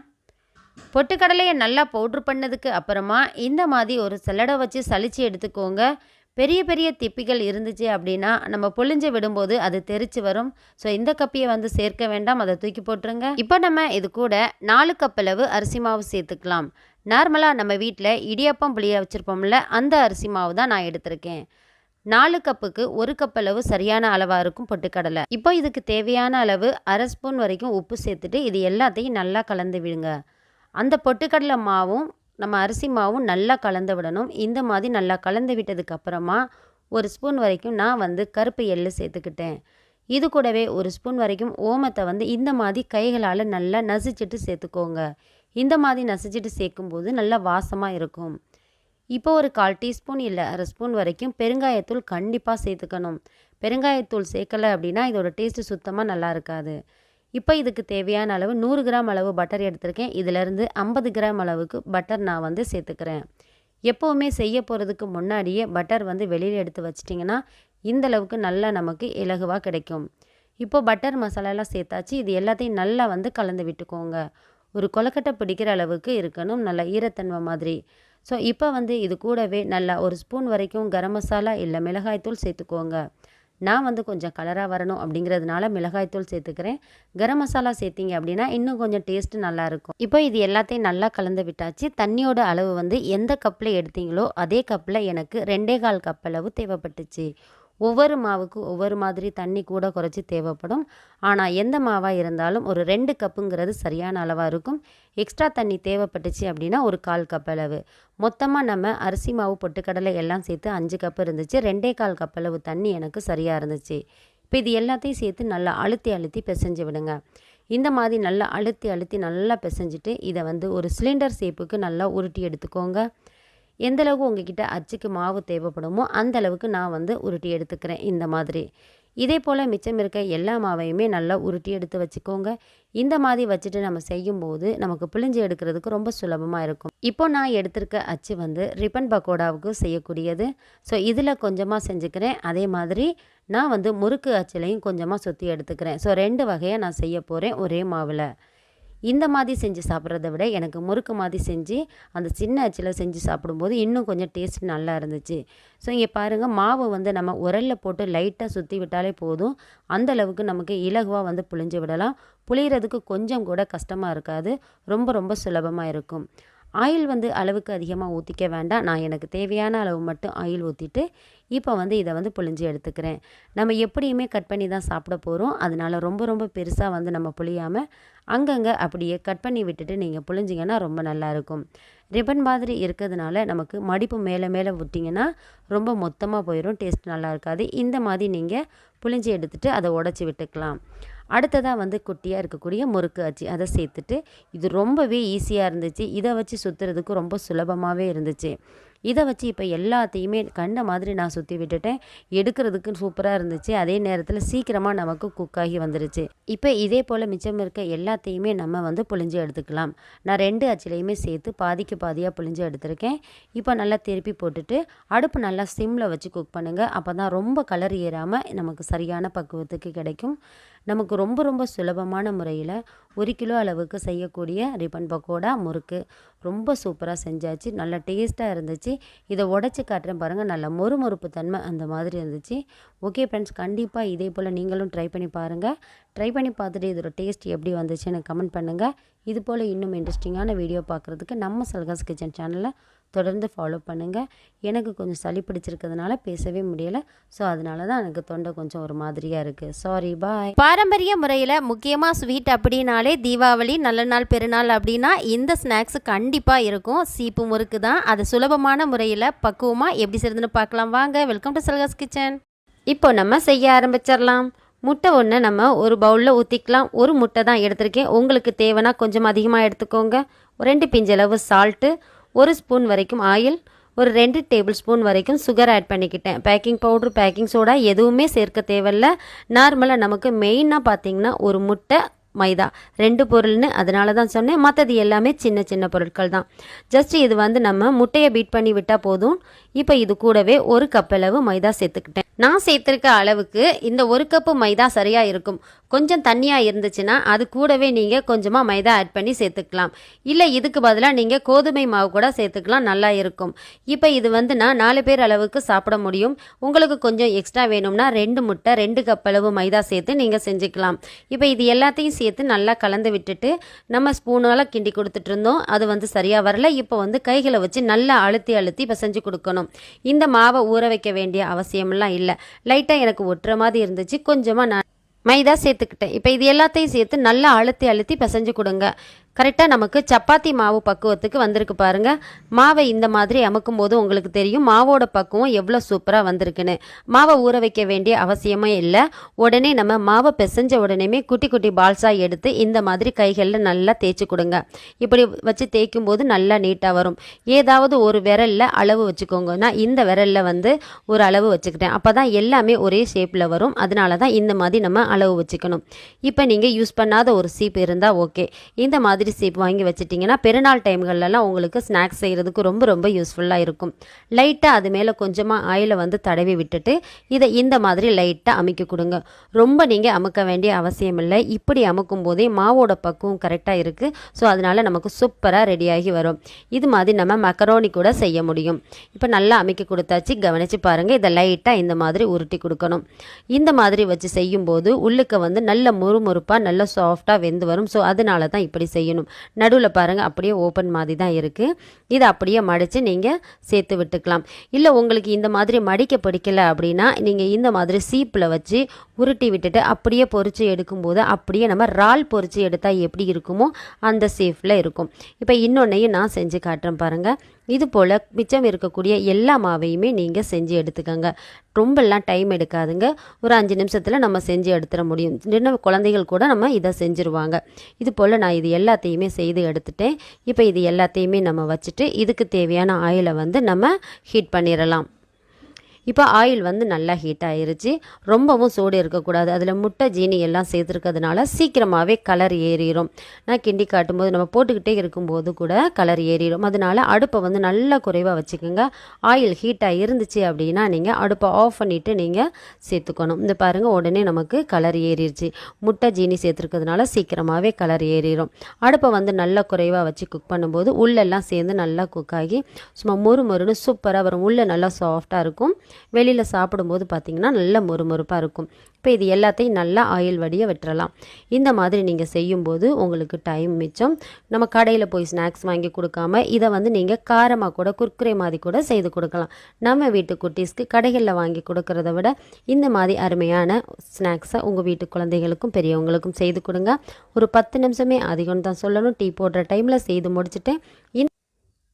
பொட்டுக்கடலையை நல்லா பவுட்ரு பண்ணதுக்கு அப்புறமா இந்த மாதிரி ஒரு சல்லடை வச்சு சளிச்சு எடுத்துக்கோங்க. பெரிய பெரிய திப்பிகள் இருந்துச்சு அப்படின்னா நம்ம பொழிஞ்சு விடும்போது அது தெரிச்சு வரும். ஸோ இந்த கப்பியை வந்து சேர்க்க வேண்டாம். அதை தூக்கி போட்டுருங்க. இப்போ நம்ம இது கூட நாலு கப்பளவு அரிசி மாவு சேர்த்துக்கலாம். நார்மலாக நம்ம வீட்டில் இடியப்பம் புளிய வச்சுருப்போம்ல அந்த அரிசி மாவு தான் நான் எடுத்திருக்கேன். நாலு கப்புக்கு ஒரு கப் அளவு சரியான அளவாக இருக்கும் பொட்டுக்கடலை. இப்போ இதுக்கு தேவையான அளவு அரை ஸ்பூன் வரைக்கும் உப்பு சேர்த்துட்டு இது எல்லாத்தையும் நல்லா கலந்து விடுங்க. அந்த பொட்டுக்கடலை மாவும் நம்ம அரிசி மாவும் நல்லா கலந்து விடணும். இந்த மாதிரி நல்லா கலந்து விட்டதுக்கு அப்புறமா ஒரு ஸ்பூன் வரைக்கும் நான் வந்து கருப்பு எள்ளு சேர்த்துக்கிட்டேன். இது கூடவே ஒரு ஸ்பூன் வரைக்கும் ஓமத்தை வந்து இந்த மாதிரி கைகளால் நல்லா நசிச்சிட்டு சேர்த்துக்கோங்க. இந்த மாதிரி நசிச்சிட்டு சேர்க்கும்போது நல்லா வாசமாக இருக்கும். இப்போ ஒரு கால் டீஸ்பூன் இல்லை அரை ஸ்பூன் வரைக்கும் பெருங்காயத்தூள் கண்டிப்பாக சேர்த்துக்கணும். பெருங்காயத்தூள் சேர்க்கலை அப்படின்னா இதோட டேஸ்ட்டு சுத்தமாக நல்லா இருக்காது. இப்போ இதுக்கு தேவையான அளவு நூறு கிராம் அளவு பட்டர் எடுத்திருக்கேன். இதிலேருந்து ஐம்பது கிராம் அளவுக்கு பட்டர் நான் வந்து சேர்த்துக்கிறேன். எப்போவுமே செய்ய போகிறதுக்கு முன்னாடியே பட்டர் வந்து வெளியில் எடுத்து வச்சிட்டிங்கன்னா இந்த அளவுக்கு நல்லா நமக்கு இலகுவாக கிடைக்கும். இப்போ பட்டர் மசாலாலாம் சேர்த்தாச்சு. இது எல்லாத்தையும் நல்லா வந்து கலந்து விட்டுக்கோங்க. ஒரு கொலக்கட்டை பிடிக்கிற அளவுக்கு இருக்கணும். நல்லா ஈரத்தன்மை மாதிரி. ஸோ இப்போ வந்து இது கூடவே நல்லா ஒரு ஸ்பூன் வரைக்கும் கரம் மசாலா இல்லை மிளகாய்த்தூள் சேர்த்துக்கோங்க. நான் வந்து கொஞ்சம் கலராக வரணும் அப்படிங்கிறதுனால மிளகாய்த்தூள் சேர்த்துக்கிறேன். கரம் மசாலா சேர்த்திங்க அப்படின்னா இன்னும் கொஞ்சம் டேஸ்ட்டு நல்லாயிருக்கும். இப்போ இது எல்லாத்தையும் நல்லா கலந்து விட்டாச்சு. தண்ணியோட அளவு வந்து எந்த கப்பில் எடுத்தீங்களோ அதே கப்பில் எனக்கு ரெண்டே கால் கப் அளவு தேவைப்பட்டுச்சு. ஒவ்வொரு மாவுக்கு ஒவ்வொரு மாதிரி தண்ணி கூட குறைச்சி தேவைப்படும். ஆனால் எந்த மாவாக இருந்தாலும் ஒரு ரெண்டு கப்புங்கிறது சரியான அளவாக இருக்கும். எக்ஸ்ட்ரா தண்ணி தேவைப்பட்டுச்சு அப்படின்னா ஒரு கால் கப் அளவு. மொத்தமாக நம்ம அரிசி மாவு பொட்டுக்கடலை எல்லாம் சேர்த்து அஞ்சு கப் இருந்துச்சு. ரெண்டே கால் கப் அளவு தண்ணி எனக்கு சரியாக இருந்துச்சு. இப்போ இது எல்லாத்தையும் சேர்த்து நல்லா அழுத்தி அழுத்தி பிசைஞ்சு விடுங்க. இந்த மாதிரி நல்லா அழுத்தி அழுத்தி நல்லா பிசைஞ்சிட்டு இதை வந்து ஒரு சிலிண்டர் சேப்புக்கு நல்லா உருட்டி எடுத்துக்கோங்க. எந்தளவுக்கு உங்ககிட்ட அச்சுக்கு மாவு தேவைப்படுமோ அந்தளவுக்கு நான் வந்து உருட்டி எடுத்துக்கிறேன் இந்த மாதிரி. இதே போல் மிச்சம் இருக்க எல்லா மாவையுமே நல்லா உருட்டி எடுத்து வச்சுக்கோங்க. இந்த மாதிரி வச்சுட்டு நம்ம செய்யும்போது நமக்கு பிழிஞ்சு எடுக்கிறதுக்கு ரொம்ப சுலபமாக இருக்கும். இப்போ நான் எடுத்திருக்க அச்சு வந்து ரிப்பன் பக்கோடாவுக்கு செய்யக்கூடியது. ஸோ இதில் கொஞ்சமாக செஞ்சுக்கிறேன். அதே மாதிரி நான் வந்து முறுக்கு அச்சுலையும் கொஞ்சமாக சுற்றி எடுத்துக்கிறேன். ஸோ ரெண்டு வகையாக நான் செய்ய போகிறேன் ஒரே மாவில். இந்த மாதிரி செஞ்சு சாப்பிட்றத விட எனக்கு முறுக்கு மாதிரி செஞ்சு அந்த சின்ன அச்சில் செஞ்சு சாப்பிடும்போது இன்னும் கொஞ்சம் டேஸ்ட் நல்லா இருந்துச்சு. ஸோ இங்கே பாருங்கள் மாவு வந்து நம்ம உரலில் போட்டு லைட்டாக சுற்றி விட்டாலே போதும். அந்த அளவுக்கு நமக்கு இலகுவாக வந்து புழிஞ்சு விடலாம். புளியறதுக்கு கொஞ்சம் கூட கஷ்டமாக இருக்காது. ரொம்ப ரொம்ப சுலபமாக இருக்கும். ஆயில் வந்து அளவுக்கு அதிகமாக ஊற்றிக்க வேண்டாம். நான் எனக்கு தேவையான அளவு மட்டும் ஆயில் ஊற்றிட்டு இப்போ வந்து இதை வந்து புழிஞ்சு எடுத்துக்கிறேன். நம்ம எப்படியுமே கட் பண்ணி தான் சாப்பிட போகிறோம் அதனால் ரொம்ப ரொம்ப பெருசாக வந்து நம்ம புளியாமல் அங்கங்கே அப்படியே கட் பண்ணி விட்டுட்டு நீங்கள் புழிஞ்சிங்கன்னா ரொம்ப நல்லாயிருக்கும் ரிப்பன் மாதிரி இருக்கிறதுனால நமக்கு மடிப்பு மேலே மேலே விட்டிங்கன்னா ரொம்ப மொத்தமாக போயிடும் டேஸ்ட் நல்லா இருக்காது. இந்த மாதிரி நீங்கள் புழிஞ்சு எடுத்துகிட்டு அதை உடச்சி விட்டுக்கலாம். அடுத்ததாக வந்து குட்டியாக இருக்கக்கூடிய முறுக்கு அச்சு. அதை சேர்த்துட்டு இது ரொம்பவே ஈஸியாக இருந்துச்சு. இதை வச்சு சுற்றுறதுக்கு ரொம்ப சுலபமாகவே இருந்துச்சு. இதை வச்சு இப்போ எல்லாத்தையுமே கண்ட மாதிரி நான் சுற்றி விட்டுட்டேன். எடுக்கிறதுக்கு சூப்பராக இருந்துச்சு. அதே நேரத்தில் சீக்கிரமாக நமக்கு குக் ஆகி வந்துருச்சு. இப்போ இதே போல் மிச்சம் இருக்க எல்லாத்தையுமே நம்ம வந்து புழிஞ்சு எடுத்துக்கலாம். நான் ரெண்டு அச்சிலையுமே சேர்த்து பாதிக்கு பாதியாக புழிஞ்சு எடுத்திருக்கேன். இப்போ நல்லா திருப்பி போட்டுட்டு அடுப்பு நல்லா சிம்மில் வச்சு குக் பண்ணுங்கள் அப்போ தான் ரொம்ப கலர் ஏறாமல் நமக்கு சரியான பக்குவத்துக்கு கிடைக்கும். நமக்கு ரொம்ப ரொம்ப சுலபமான முறையில் ஒரு கிலோ அளவுக்கு செய்யக்கூடிய ரிப்பன் பக்கோடா முறுக்கு. ரொம்ப சூப்பராக செஞ்சாச்சு. நல்லா டேஸ்ட்டாக இருந்துச்சு. இதை உடச்சி காட்டுறேன் பாருங்கள் நல்ல மொறுமொறுப்பு தன்மை அந்த மாதிரி இருந்துச்சு. ஓகே ஃப்ரெண்ட்ஸ் கண்டிப்பாக இதே போல் நீங்களும் ட்ரை பண்ணி பாருங்கள் ட்ரை பண்ணி பார்த்துட்டு இதோட டேஸ்ட் எப்படி வந்துச்சுன்னு கமெண்ட் பண்ணுங்கள் இது போல் இன்னும் இன்ட்ரெஸ்டிங்கான வீடியோ பார்க்குறதுக்கு நம்ம சல்காஸ் கிச்சன் சேனலை தொடர்ந்து ஃபாலோ பண்ணுங்கள் எனக்கு கொஞ்சம் சளி பிடிச்சிருக்கிறதுனால பேசவே முடியலை. ஸோ அதனால தான் எனக்கு தொண்டை கொஞ்சம் ஒரு மாதிரியாக இருக்குது சாரி பாய் பாரம்பரிய முறையில் முக்கியமாக ஸ்வீட் அப்படின்னாலே தீபாவளி நல்ல நாள் பெருநாள் அப்படின்னா இந்த ஸ்நாக்ஸ் கண்டிப்பாக இருக்கும். சீப்பு முறுக்கு தான். அது சுலபமான முறையில் பக்குவமாக எப்படி செய்யுதுன்னு பார்க்கலாம். வாங்க வெல்கம் டு சல்காஸ் கிச்சன் இப்போ நம்ம செய்ய ஆரம்பிச்சிடலாம். முட்டை ஒன்று நம்ம ஒரு பவுலில் ஊற்றிக்கலாம் ஒரு முட்டை தான் எடுத்திருக்கேன். உங்களுக்கு தேவைன்னா கொஞ்சம் அதிகமாக எடுத்துக்கோங்க. ரெண்டு பிஞ்சளவு சால்ட்டு ஒரு ஸ்பூன் வரைக்கும் ஆயில் ஒரு ரெண்டு டேபிள் ஸ்பூன் வரைக்கும் சுகர் ஆட் பண்ணிக்கிட்டேன். பேக்கிங் பவுட்ரு பேக்கிங் சோடா எதுவுமே சேர்க்க தேவையில்ல. நார்மலாக நமக்கு மெயினாக பார்த்திங்கன்னா ஒரு முட்டை மைதா ரெண்டு பொருள்னு அதனால தான் சொன்னேன். மற்றது எல்லாமே சின்ன சின்ன பொருட்கள் தான். ஜஸ்ட் இது வந்து நம்ம முட்டையை பீட் பண்ணி விட்டால் போதும். இப்போ இது கூடவே ஒரு கப் அளவு மைதா சேர்த்துக்கிட்டேன். நான் சேர்த்துருக்க அளவுக்கு இந்த ஒரு கப்பு மைதா சரியாக இருக்கும். கொஞ்சம் தண்ணியாக இருந்துச்சுன்னா அது கூடவே நீங்கள் கொஞ்சமாக மைதா ஆட் பண்ணி சேர்த்துக்கலாம். இல்லை இதுக்கு பதிலாக நீங்கள் கோதுமை மாவு கூட சேர்த்துக்கலாம் நல்லா இருக்கும். இப்போ இது வந்து நான் நாலு பேர் அளவுக்கு சாப்பிட முடியும். உங்களுக்கு கொஞ்சம் எக்ஸ்ட்ரா வேணும்னா ரெண்டு முட்டை ரெண்டு கப் அளவு மைதா சேர்த்து நீங்கள் செஞ்சுக்கலாம். இப்போ இது எல்லாத்தையும் சேர்த்து நல்லா கலந்து விட்டுட்டு நம்ம ஸ்பூனால் கிண்டி கொடுத்துட்டு இருந்தோம். அது வந்து சரியாக வரல. இப்போ வந்து கைகளை வச்சு நல்லா அழுத்தி அழுத்தி பிசைஞ்சு கொடுக்கணும். இந்த மாவை ஊற வைக்க வேண்டிய அவசியமெல்லாம் இல்லை. லைட்டாக எனக்கு ஒட்டுற மாதிரி இருந்துச்சு. கொஞ்சமாக நான் மைதா சேர்த்துக்கிட்டேன். இப்போ இது எல்லாத்தையும் சேர்த்து நல்லா அழுத்தி அழுத்தி பிசைஞ்சு கொடுங்க. கரெக்டாக நமக்கு சப்பாத்தி மாவு பக்குவத்துக்கு வந்திருக்கு பாருங்கள் மாவை இந்த மாதிரி அமுக்கும் போது உங்களுக்கு தெரியும் மாவோட பக்குவம் எவ்வளோ சூப்பராக வந்திருக்குன்னு. மாவை ஊற வைக்க வேண்டிய அவசியமே இல்லை. உடனே நம்ம மாவை பிசைஞ்ச உடனேமே குட்டி குட்டி பால்ஸாக எடுத்து இந்த மாதிரி கைகளில் நல்லா தேய்ச்சி கொடுங்க. இப்படி வச்சு தேய்க்கும் போது நல்லா நீட்டாக வரும். ஏதாவது ஒரு விரலில் அளவு வச்சுக்கோங்க. நான் இந்த விரலில் வந்து ஒரு அளவு வச்சுக்கிட்டேன். அப்போ தான் எல்லாமே ஒரே ஷேப்பில் வரும். அதனால தான் இந்த மாதிரி நம்ம அளவு வச்சுக்கணும். இப்போ நீங்கள் யூஸ் பண்ணாத ஒரு சீப் இருந்தால் ஓகே இந்த மாதிரி சீப் வாங்கி வச்சிட்டிங்கன்னா பெருநாள் டைம்கள்லாம் உங்களுக்கு ஸ்நாக்ஸ் செய்கிறதுக்கு ரொம்ப ரொம்ப யூஸ்ஃபுல்லாக இருக்கும். லைட்டாக அது மேலே கொஞ்சமாக ஆயிலை வந்து தடவி விட்டுட்டு இதை இந்த மாதிரி லைட்டாக அமைக்க கொடுங்க. ரொம்ப நீங்கள் அமுக்க வேண்டிய அவசியம் இல்லை. இப்படி அமுக்கும் போதே மாவோட பக்குவம் கரெக்டாக இருக்குது ஸோ அதனால் நமக்கு சூப்பராக ரெடியாகி வரும். இது மாதிரி நம்ம மக்கரோனி கூட செய்ய முடியும். இப்போ நல்லா அமைக்க கொடுத்தாச்சு. கவனித்து பாருங்கள் இதை லைட்டாக இந்த மாதிரி உருட்டி கொடுக்கணும். இந்த மாதிரி வச்சு செய்யும்போது உள்ளுக்க வந்து நல்ல முறுமுறுப்பாக நல்ல சாஃப்டாக வெந்து வரும். ஸோ அதனால தான் இப்படி செய்யணும். நடுவில் பாருங்கள் அப்படியே ஓப்பன் மாதிரி தான் இருக்குது இதை அப்படியே மடித்து நீங்கள் சேர்த்து விட்டுக்கலாம். இல்லை உங்களுக்கு இந்த மாதிரி மடிக்க பிடிக்கல அப்படின்னா நீங்கள் இந்த மாதிரி சீப்பில் வச்சு உருட்டி விட்டுட்டு அப்படியே பொறிச்சு எடுக்கும்போது அப்படியே நம்ம இறால் பொறிச்சு எடுத்தால் எப்படி இருக்குமோ அந்த சேஃபில் இருக்கும். இப்போ இன்னொன்னையும் நான் செஞ்சு காட்டுறேன் பாருங்கள் இது போல் மிச்சம் இருக்கக்கூடிய எல்லா மாவையுமே நீங்கள் செஞ்சு எடுத்துக்கோங்க. ரொம்பலாம் டைம் எடுக்காதுங்க. ஒரு அஞ்சு நிமிஷத்தில் நம்ம செஞ்சு எடுத்துட முடியும். சின்ன குழந்தைகள் கூட நம்ம இதை செஞ்சுருவாங்க. இது போல் நான் இது எல்லாத்தையுமே செய்து எடுத்துட்டேன். இப்போ இது எல்லாத்தையுமே நம்ம வச்சுட்டு இதுக்கு தேவையான ஆயிலை வந்து நம்ம ஹீட் பண்ணிடலாம் இப்போ ஆயில் வந்து நல்லா ஹீட் ஆயிருச்சு. ரொம்பவும் சூடு இருக்கக்கூடாது. அதில் முட்டை ஜீனி எல்லாம் சேர்த்துருக்கிறதுனால சீக்கிரமாகவே கலர் ஏறிடும் நான் கிண்டி காட்டும்போது நம்ம போட்டுக்கிட்டே இருக்கும்போது கூட கலர் ஏறிடும் அதனால அடுப்பை வந்து நல்லா குறைவாக வச்சுக்கோங்க. ஆயில் ஹீட்டாக இருந்துச்சு அப்படின்னா நீங்கள் அடுப்பை ஆஃப் பண்ணிவிட்டு நீங்கள் சேர்த்துக்கணும். இந்த பாருங்கள் உடனே நமக்கு கலர் ஏறிடுச்சு முட்டை ஜீனி சேர்த்துருக்கிறதுனால சீக்கிரமாகவே கலர் ஏறிடும் அடுப்பை வந்து நல்லா குறைவாக வச்சு குக் பண்ணும்போது உள்ளெல்லாம் சேர்ந்து நல்லா குக் ஆகி சும்மா மொறு மொறுன்னு சூப்பராக வரும். உள்ளே நல்லா சாஃப்டாக இருக்கும். வெளியில் சாப்பிடும்போது பார்த்திங்கன்னா நல்ல மொறுமொறுப்பாக இருக்கும். இப்போ இது எல்லாத்தையும் நல்லா ஆயில் வடிய வெட்டுறலாம். இந்த மாதிரி நீங்கள் செய்யும்போது உங்களுக்கு டைம் மிச்சம். நம்ம கடையில் போய் ஸ்நாக்ஸ் வாங்கி கொடுக்காம இதை வந்து நீங்கள் காரமாக கூட குர்குரே மாதிரி கூட செய்து கொடுக்கலாம். நம்ம வீட்டு குட்டீஸ்க்கு கடைகளில் வாங்கி கொடுக்கறத விட இந்த மாதிரி அருமையான ஸ்நாக்ஸை உங்கள் வீட்டு குழந்தைகளுக்கும் பெரியவங்களுக்கும் செய்து கொடுங்க. ஒரு பத்து நிமிஷமே அதிகம் தான் சொல்லணும். டீ போடுற டைமில் செய்து முடிச்சுட்டு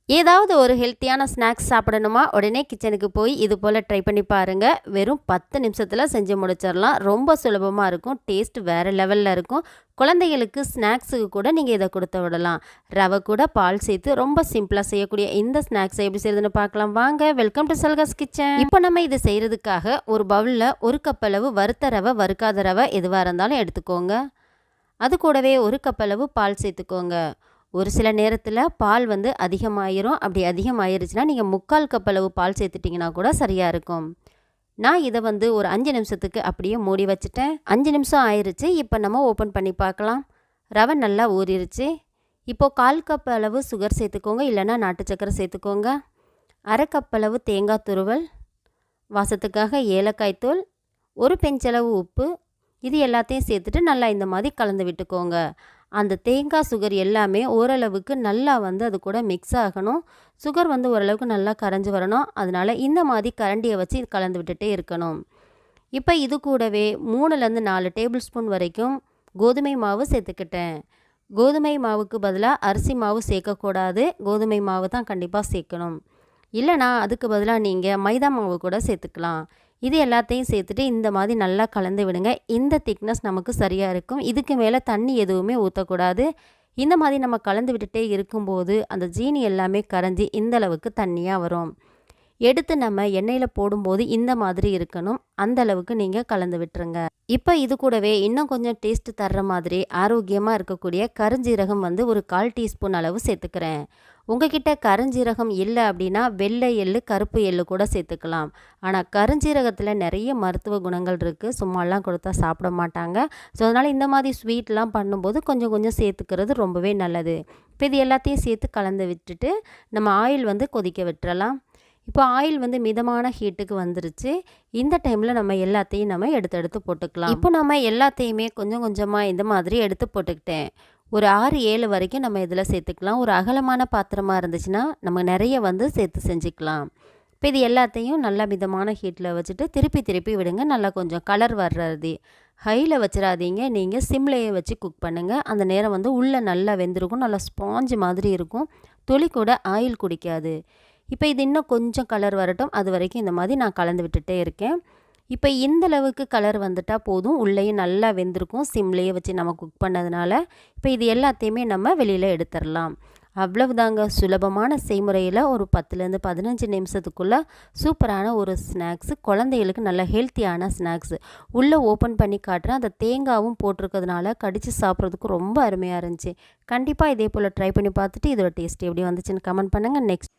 ஏதாவது ஒரு ஹெல்த்தியான ஸ்நாக்ஸ் சாப்பிடணுமா? உடனே கிச்சனுக்கு போய் இது போல் ட்ரை பண்ணி பாருங்கள் வெறும் பத்து நிமிஷத்தில் செஞ்சு முடிச்சிடலாம். ரொம்ப சுலபமாக இருக்கும். டேஸ்ட் வேறு லெவலில் இருக்கும். குழந்தைகளுக்கு ஸ்நாக்ஸுக்கு கூட நீங்கள் இதை கொடுத்து விடலாம். ரவை கூட பால் சேர்த்து ரொம்ப சிம்பிளாக செய்யக்கூடிய இந்த ஸ்நாக்ஸை எப்படி செய்யுதுன்னு பார்க்கலாம். வாங்க வெல்கம் டு சல்காஸ் கிச்சன் இப்போ நம்ம இது செய்கிறதுக்காக ஒரு பவுலில் ஒரு கப் அளவு வறுத்த ரவை வறுக்காத ரவை எதுவாக இருந்தாலும் எடுத்துக்கோங்க. அது கூடவே ஒரு கப் அளவு பால் சேர்த்துக்கோங்க. ஒரு சில நேரத்தில் பால் வந்து அதிகமாயிரும். அப்படி அதிகமாயிருச்சுன்னா நீங்கள் முக்கால் கப் அளவு பால் சேர்த்துட்டிங்கன்னா கூட சரியாக இருக்கும். நான் இதை வந்து ஒரு அஞ்சு நிமிஷத்துக்கு அப்படியே மூடி வச்சுட்டேன். அஞ்சு நிமிஷம் ஆயிருச்சு. இப்போ நம்ம ஓப்பன் பண்ணி பார்க்கலாம். ரவை நல்லா ஊறிடுச்சு இப்போது கால் கப் அளவு சுகர் சேர்த்துக்கோங்க. இல்லைன்னா நாட்டு சக்கரை சேர்த்துக்கோங்க. அரை கப் அளவு தேங்காய் துருவல் வாசத்துக்காக ஏலக்காய் தூள் ஒரு பெஞ்சளவு உப்பு. இது எல்லாத்தையும் சேர்த்துட்டு நல்லா இந்த மாதிரி கலந்து விட்டுக்கோங்க. அந்த தேங்காய் சுகர் எல்லாமே ஓரளவுக்கு நல்லா வந்து அது கூட மிக்ஸ் ஆகணும். சுகர் வந்து ஓரளவுக்கு நல்லா கரைஞ்சி வரணும். அதனால் இந்த மாதிரி கரண்டியை வச்சு கலந்து விட்டுட்டே இருக்கணும். இப்போ இது கூடவே மூணுலேருந்து நாலு டேபிள் ஸ்பூன் வரைக்கும் கோதுமை மாவு சேர்த்துக்கிட்டேன். கோதுமை மாவுக்கு பதிலாக அரிசி மாவு சேர்க்கக்கூடாது. கோதுமை மாவு தான் கண்டிப்பாக சேர்க்கணும். இல்லைனா அதுக்கு பதிலாக நீங்கள் மைதா மாவு கூட சேர்த்துக்கலாம். இது எல்லாத்தையும் சேர்த்துட்டு இந்த மாதிரி நல்லா கலந்து விடுங்க. இந்த திக்னஸ் நமக்கு சரியாக இருக்கும். இதுக்கு மேலே தண்ணி எதுவுமே ஊற்றக்கூடாது இந்த மாதிரி நம்ம கலந்து விட்டுட்டே இருக்கும்போது அந்த ஜீனி எல்லாமே கரைஞ்சி இந்தளவுக்கு தண்ணியாக வரும். எடுத்து நம்ம எண்ணெயில் போடும்போது இந்த மாதிரி இருக்கணும். அந்த அளவுக்கு நீங்கள் கலந்து விட்டுருங்க. இப்போ இது கூடவே இன்னும் கொஞ்சம் டேஸ்ட் தர்ற மாதிரி ஆரோக்கியமாக இருக்கக்கூடிய கருஞ்சீரகம் வந்து ஒரு கால் டீஸ்பூன் அளவு சேர்த்துக்கிறேன். உங்ககிட்ட கருஞ்சீரகம் இல்லை அப்படின்னா வெள்ளை எள்ளு கருப்பு எள்ளு கூட சேர்த்துக்கலாம். ஆனால் கருஞ்சீரகத்தில் நிறைய மருத்துவ குணங்கள் இருக்குது சும்மாலாம் கொடுத்தா சாப்பிட மாட்டாங்க. ஸோ அதனால் இந்த மாதிரி ஸ்வீட்லாம் பண்ணும்போது கொஞ்சம் கொஞ்சம் சேர்த்துக்கிறது ரொம்பவே நல்லது. இப்போ இது எல்லாத்தையும் சேர்த்து கலந்து விட்டுட்டு நம்ம ஆயில் வந்து கொதிக்க விட்டுறலாம். இப்போ ஆயில் வந்து மிதமான ஹீட்டுக்கு வந்துருச்சு. இந்த டைமில் நம்ம எல்லாத்தையும் நம்ம எடுத்து எடுத்து போட்டுக்கலாம். இப்போ நம்ம எல்லாத்தையுமே கொஞ்சம் கொஞ்சமாக இந்த மாதிரி எடுத்து போட்டுக்கிட்டேன். ஒரு ஆறு ஏழு வரைக்கும் நம்ம இதில் சேர்த்துக்கலாம். ஒரு அகலமான பாத்திரமாக இருந்துச்சுன்னா நம்ம நிறைய வந்து சேர்த்து செஞ்சுக்கலாம். இப்போ இது எல்லாத்தையும் நல்லா மிதமான ஹீட்டில் வச்சுட்டு திருப்பி திருப்பி விடுங்க. நல்லா கொஞ்சம் கலர் வர்றது. ஹையில் வச்சிடாதீங்க. நீங்கள் சிம்லேயே வச்சு குக் பண்ணுங்கள் அந்த நேரம் வந்து உள்ளே நல்லா வெந்திருக்கும். நல்லா ஸ்பாஞ்சு மாதிரி இருக்கும். துளி கூட ஆயில் குடிக்காது. இப்போ இது இன்னும் கொஞ்சம் கலர் வரட்டும். அது வரைக்கும் இந்த மாதிரி நான் கலந்து விட்டுட்டே இருக்கேன். இப்போ இந்த அளவுக்கு கலர் வந்துட்டால் போதும். உள்ளேயும் நல்லா வெந்திருக்கும். சிம்லேயே வச்சு நம்ம குக் பண்ணதுனால இப்போ இது எல்லாத்தையுமே நம்ம வெளியில் எடுத்துடலாம். அவ்வளவுதாங்க. சுலபமான செய்முறையில் ஒரு பத்துலேருந்து பதினஞ்சு நிமிஷத்துக்குள்ளே சூப்பரான ஒரு ஸ்நாக்ஸு. குழந்தைகளுக்கு நல்ல ஹெல்த்தியான ஸ்நாக்ஸு. உள்ளே ஓப்பன் பண்ணி காட்டுறேன். அந்த தேங்காவும் போட்டிருக்கிறதுனால கடித்து சாப்பிட்றதுக்கு ரொம்ப அருமையாக இருந்துச்சு. கண்டிப்பாக இதே போல் ட்ரை பண்ணி பார்த்துட்டு இதோட டேஸ்ட் எப்படி வந்துச்சுன்னு கமெண்ட் பண்ணுங்கள் நெக்ஸ்ட்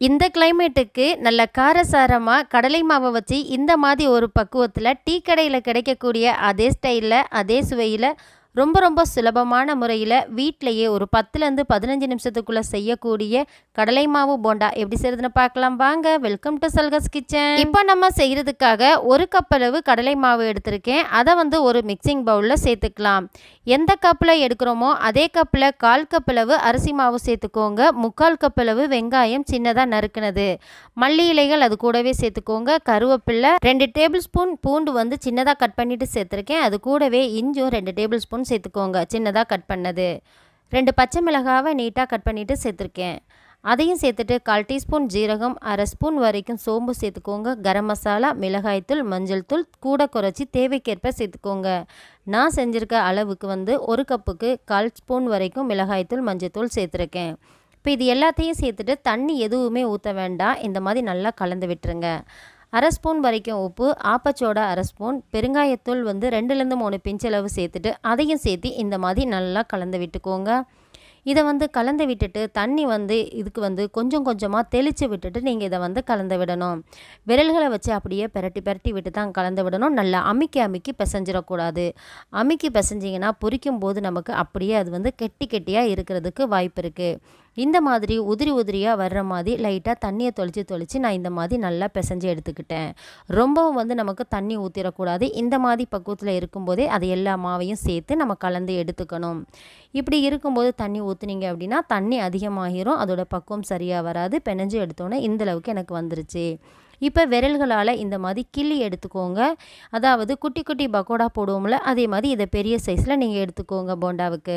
இந்த கிளைமேட்டுக்கு நல்ல காரசாரமாக கடலை மாவை வச்சு இந்த மாதிரி ஒரு பக்குவத்தில் டீ கடையில் கிடைக்கக்கூடிய அதே ஸ்டைலில் அதே சுவையில் ரொம்ப ரொம்ப சுலபமான முறையில் வீட்டிலையே ஒரு பத்துலேருந்து பதினஞ்சு நிமிஷத்துக்குள்ளே செய்யக்கூடிய கடலை மாவு போண்டா எப்படி செய்யறதுன்னு பார்க்கலாம். வாங்க வெல்கம் டு சல்கஸ் கிச்சன் இப்போ நம்ம செய்கிறதுக்காக ஒரு கப் அளவு கடலை மாவு எடுத்திருக்கேன். அதை வந்து ஒரு மிக்சிங் பவுலில் சேர்த்துக்கலாம். எந்த கப்பில் எடுக்கிறோமோ அதே கப்பில் கால் கப்பளவு அரிசி மாவு சேர்த்துக்கோங்க. முக்கால் கப்பளவு வெங்காயம் சின்னதாக நறுக்கினது. மல்லி இலைகள் அது கூடவே சேர்த்துக்கோங்க. கருவேப்பிலை ரெண்டு டேபிள் ஸ்பூன் பூண்டு வந்து சின்னதாக கட் பண்ணிட்டு சேர்த்துருக்கேன். அது கூடவே இஞ்சும் ரெண்டு டேபிள் ஸ்பூன் சேர்த்துக்கோங்க சின்னதாக கட் பண்ணது. ரெண்டு பச்சை மிளகாவை நீட்டாக கட் பண்ணிவிட்டு சேர்த்துருக்கேன். அதையும் சேர்த்துட்டு கால் டீஸ்பூன் ஜீரகம் அரை ஸ்பூன் வரைக்கும் சோம்பு சேர்த்துக்கோங்க. கரம் மசாலா மிளகாய்த்தூள் மஞ்சள் தூள் கூட குறைச்சி தேவைக்கேற்ப சேர்த்துக்கோங்க. நான் செஞ்சுருக்க அளவுக்கு வந்து ஒரு கப்புக்கு கால் ஸ்பூன் வரைக்கும் மிளகாய்த்தூள் மஞ்சள் சேர்த்துருக்கேன். இப்போ இது எல்லாத்தையும் சேர்த்துட்டு தண்ணி எதுவுமே ஊற்ற வேண்டாம். இந்த மாதிரி நல்லா கலந்து விட்டுருங்க. அரை ஸ்பூன் வரைக்கும் உப்பு ஆப்பச்சோடா அரை ஸ்பூன் பெருங்காயத்தூள் வந்து ரெண்டுலேருந்து மூணு பிஞ்சளவு சேர்த்துட்டு அதையும் சேர்த்து இந்த மாதிரி நல்லா கலந்து விட்டுக்கோங்க. இதை வந்து கலந்து விட்டுட்டு தண்ணி வந்து இதுக்கு வந்து கொஞ்சம் கொஞ்சமாக தெளித்து விட்டுட்டு நீங்கள் இதை வந்து கலந்து விடணும். விரல்களை வச்சு அப்படியே பெரட்டி பெரட்டி விட்டு தான் கலந்து விடணும். நல்லா அமுக்கி அமுக்கி பிசைஞ்சிடக்கூடாது. அமுக்கி பிசைஞ்சிங்கன்னா பொரிக்கும் போது நமக்கு அப்படியே அது வந்து கெட்டி கெட்டியாக இருக்கிறதுக்கு வாய்ப்பு இருக்குது இந்த மாதிரி உதிரி உதிரியாக வர்ற மாதிரி லைட்டாக தண்ணியை தொளிச்சு தொளிச்சு நான் இந்த மாதிரி நல்லா பிசைஞ்சு எடுத்துக்கிட்டேன். ரொம்பவும் வந்து நமக்கு தண்ணி ஊற்றிடக்கூடாது இந்த மாதிரி பக்குவத்தில் இருக்கும்போதே அது எல்லா மாவையும் சேர்த்து நம்ம கலந்து எடுத்துக்கணும். இப்படி இருக்கும்போது தண்ணி ஊற்றுனீங்க அப்படின்னா தண்ணி அதிகமாகிரும். அதோட பக்குவம் சரியாக வராது. பெனஞ்சு எடுத்தோன்னே இந்தளவுக்கு எனக்கு வந்துருச்சு. இப்போ விரல்களால் இந்த மாதிரி கிள்ளி எடுத்துக்கோங்க. அதாவது குட்டி குட்டி பக்கோடா போடுவோம்ல அதே மாதிரி இதை பெரிய சைஸில் நீங்கள் எடுத்துக்கோங்க போண்டாவுக்கு.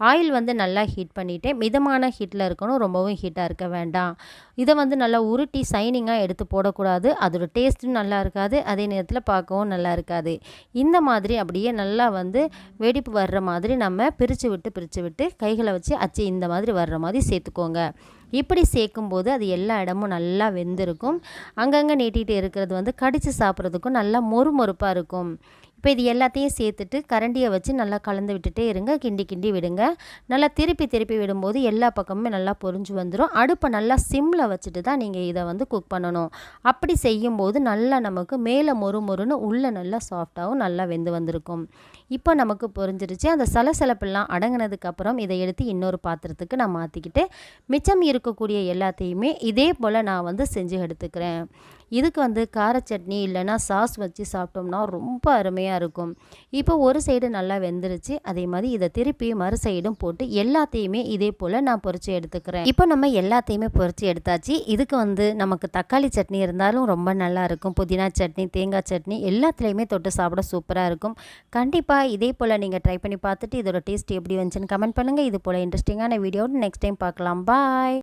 ஆயில் வந்து நல்லா ஹீட் பண்ணிவிட்டு மிதமான ஹீட்டில் இருக்கணும். ரொம்பவும் ஹீட்டாக இருக்க வேண்டாம். இதை வந்து நல்லா உருட்டி சைனிங்காக எடுத்து போடக்கூடாது. அதோட டேஸ்ட்டும் நல்லா இருக்காது. அதே நேரத்தில் பார்க்கவும் நல்லா இருக்காது. இந்த மாதிரி அப்படியே நல்லா வந்து வெடிப்பு வர்ற மாதிரி நம்ம பிரித்து விட்டு பிரித்து விட்டு கைகளை வச்சு அச்சு இந்த மாதிரி வர்ற மாதிரி சேர்த்துக்கோங்க. இப்படி சேர்க்கும்போது அது எல்லா இடமும் நல்லா வெந்திருக்கும். அங்கங்கே நீட்டிகிட்டு இருக்கிறது வந்து கடித்து சாப்பிட்றதுக்கும் நல்லா மொறு மொறுப்பாக இருக்கும். இப்போ இது எல்லாத்தையும் சேர்த்துட்டு கரண்டியை வச்சு நல்லா கலந்து விட்டுட்டே இருங்க. கிண்டி கிண்டி விடுங்க. நல்லா திருப்பி திருப்பி விடும்போது எல்லா பக்கமுமே நல்லா பொறிஞ்சு வந்துடும் அடுப்பை நல்லா சிம்மில் வச்சுட்டு தான் நீங்கள் இதை வந்து குக் பண்ணணும். அப்படி செய்யும்போது நல்லா நமக்கு மேலே மொறு மொறுன்னு உள்ளே நல்லா சாஃப்டாகவும் நல்லா வெந்து வந்திருக்கும். இப்போ நமக்கு பொறிஞ்சிருச்சு அந்த சலசலப்பெல்லாம் அடங்கினதுக்கப்புறம் இதை எடுத்து இன்னொரு பாத்திரத்துக்கு நான் மாற்றிக்கிட்டு மிச்சம் இருக்கக்கூடிய எல்லாத்தையுமே இதே போல் நான் வந்து செஞ்சு எடுத்துக்கிறேன். இதுக்கு வந்து கார சட்னி இல்லைன்னா சாஸ் வச்சு சாப்பிட்டோம்னா ரொம்ப அருமையாக இருக்கும். இப்போ ஒரு சைடு நல்லா வெந்துருச்சு. அதே மாதிரி இதை திருப்பி மறு சைடும் போட்டு எல்லாத்தையுமே இதே போல் நான் பொறிச்சு எடுத்துக்கிறேன். இப்போ நம்ம எல்லாத்தையுமே பொறிச்சு எடுத்தாச்சு. இதுக்கு வந்து நமக்கு தக்காளி சட்னி இருந்தாலும் ரொம்ப நல்லா இருக்கும். புதினா சட்னி தேங்காய் சட்னி எல்லாத்துலேயுமே தொட்டு சாப்பிட சூப்பராக இருக்கும். கண்டிப்பாக இதே போல் நீங்கள் ட்ரை பண்ணி பார்த்துட்டு இதோட டேஸ்ட் எப்படி வந்துச்சுன்னு கமெண்ட் பண்ணுங்கள் இது போல் இன்ட்ரெஸ்டிங்கான வீடியோட நெக்ஸ்ட் டைம் பார்க்கலாம். பாய்